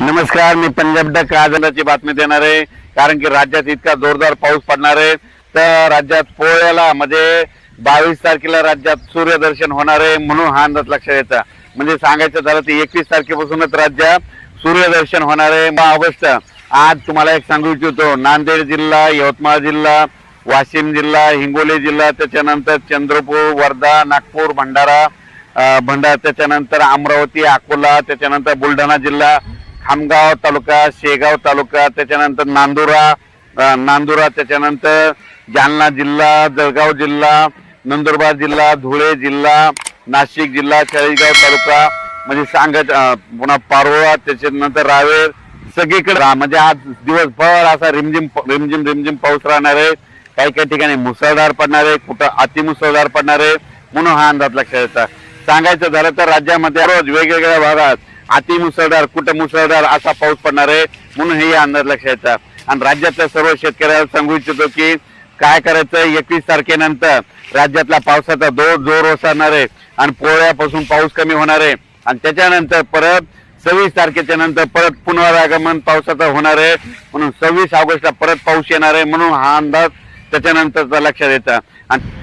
नमस्कार मी पंजाब डक आजची बातमी देणार आहे. कारण की राज्यात इतका जोरदार पाऊस पडणार आहे. तर राज्यात पोळ्याला म्हणजे बावीस तारखेला राज्यात सूर्यदर्शन होणार आहे म्हणून हा अंदाज लक्षात येता. म्हणजे सांगायचं झालं तर एकवीस तारखेपासूनच राज्यात सूर्यदर्शन होणार आहे. मग ऑगस्ट आज तुम्हाला एक सांगू इच्छितो. नांदेड जिल्हा यवतमाळ जिल्हा वाशिम जिल्हा हिंगोली जिल्हा त्याच्यानंतर चंद्रपूर वर्धा नागपूर भंडारा भंडारा त्याच्यानंतर अमरावती अकोला त्याच्यानंतर बुलढाणा जिल्हा खामगाव तालुका शेगाव तालुका त्याच्यानंतर नांदुरा नांदुरा त्याच्यानंतर जालना जिल्हा जळगाव जिल्हा नंदुरबार जिल्हा धुळे जिल्हा नाशिक जिल्हा चाळीसगाव तालुका म्हणजे सांगत पुन्हा पारोळा त्याच्यानंतर रावेर सगळीकडे. म्हणजे आज दिवसभर असा रिमझिम रिमझिम रिमझिम पाऊस राहणार आहे. काही काही ठिकाणी मुसळधार पडणार आहे. कुठं अतिमुसळधार पडणार आहे. म्हणून हा अंदाज लक्षात येतात सांगायचं झालं तर राज्यामध्ये रोज वेगवेगळ्या भागात अति मुसळधार कुठं मुसळधार असा पाऊस पडणार आहे म्हणून हे अंदाज लक्षात येतात आणि राज्यातल्या सर्व शेतकऱ्याला सांगू इच्छितो की काय करायचं? एकवीस तारखेनंतर राज्यातला पावसाचा जोर जोर ओसरणार आहे आणि पोळ्यापासून पाऊस कमी होणार आहे. आणि त्याच्यानंतर परत सव्वीस तारखेच्या नंतर परत पुनरागमन पावसाचं होणार आहे. म्हणून सव्वीस ऑगस्टला परत पाऊस येणार आहे म्हणून हा अंदाज त्याच्यानंतरचा लक्षात येतं आणि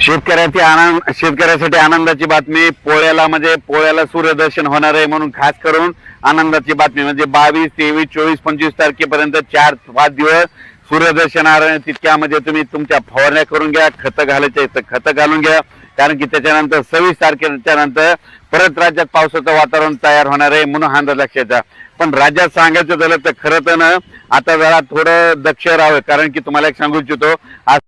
शेतकऱ्याची आनंद शेतकऱ्यासाठी आनंदाची बातमी पोळ्याला म्हणजे पोळ्याला सूर्यदर्शन होणार आहे म्हणून खास करून आनंदाची बातमी. म्हणजे बावीस तेवीस चोवीस पंचवीस तारखेपर्यंत चार पाच दिवस सूर्यदर्शन तितक्यामध्ये तुम्ही तुमच्या फवारण्या करून घ्या खतं घालायचे तर खतं घालून घ्या. कारण की त्याच्यानंतर सव्वीस तारखेच्या नंतर परत राज्यात पावसाचं वातावरण तयार होणार आहे म्हणून हा अंदाज लक्षात पण राज्यात सांगायचं झालं तर खरं तर ना आता जरा थोडं दक्ष राहावं. कारण की तुम्हाला एक सांगू इच्छितो आज